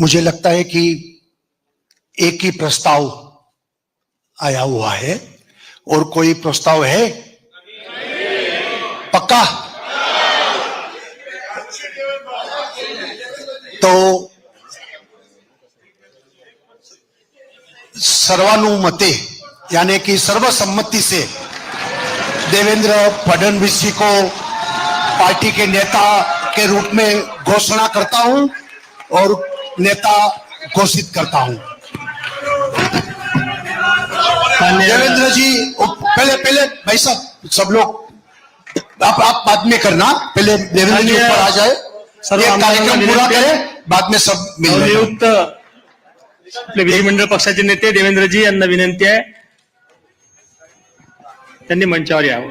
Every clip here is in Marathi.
मुझे लगता है कि एक ही प्रस्ताव आया हुआ है और कोई प्रस्ताव है पक्का तो सर्वानुमते यानी कि सर्वसम्मति से देवेंद्र फडणवीस जी को पार्टी के नेता के रूप में घोषणा करता हूं और नेता घोषित करता हूं देवेंद्र जी पहले पहले भाई साहब सब लोग आप आप बाद में करना पहले देवेंद्र जी ऊपर आ जाए सर्व कार्यक्रम पूरा करें बाद में सब नियुक्त आपले विधिमंडळ पक्षाचे नेते जी यांना विनंती आहे त्यांनी मंचावर यावं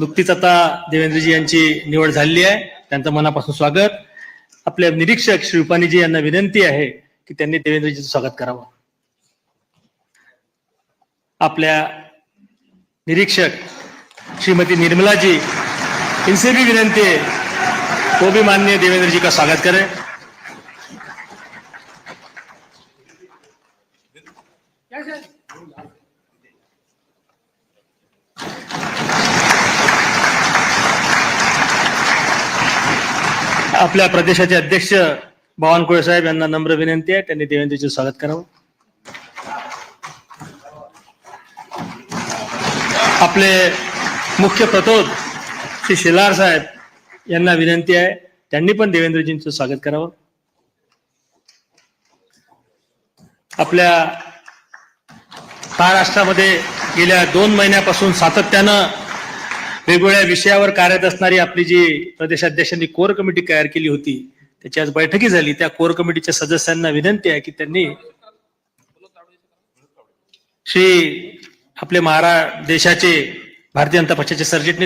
नुकतीच आता देवेंद्रजी यांची निवड झालेली आहे त्यांचं मनापासून स्वागत आपल्या निरीक्षक श्री रुपानीजी यांना विनंती आहे की त्यांनी देवेंद्रजीचं स्वागत करावं आपल्या निरीक्षक श्रीमती निर्मलाजी इनसे भी विनंती आहे तो भी माननीय देवेंद्रजी का स्वागत करे आपल्या प्रदेशाचे अध्यक्ष बावनकुळे साहेब यांना नम्र विनंती आहे त्यांनी देवेंद्रचे स्वागत करावं आपले मुख्य प्रतोद श्री शेलार साहेब यांना विनंती आहे त्यांनी पण देवेंद्रजींचं स्वागत करावं आपल्या महाराष्ट्रामध्ये गेल्या दोन महिन्यापासून सातत्यानं वेगवेगळ्या विषयावर कार्यरत असणारी आपली जी प्रदेशाध्यक्षांनी कोर कमिटी तयार केली होती त्याची आज बैठकी झाली त्या कोर कमिटीच्या सदस्यांना विनंती आहे की त्यांनी श्री आपले महारा देशाचे भारतीय जनता पक्षाचे सरचिटणीस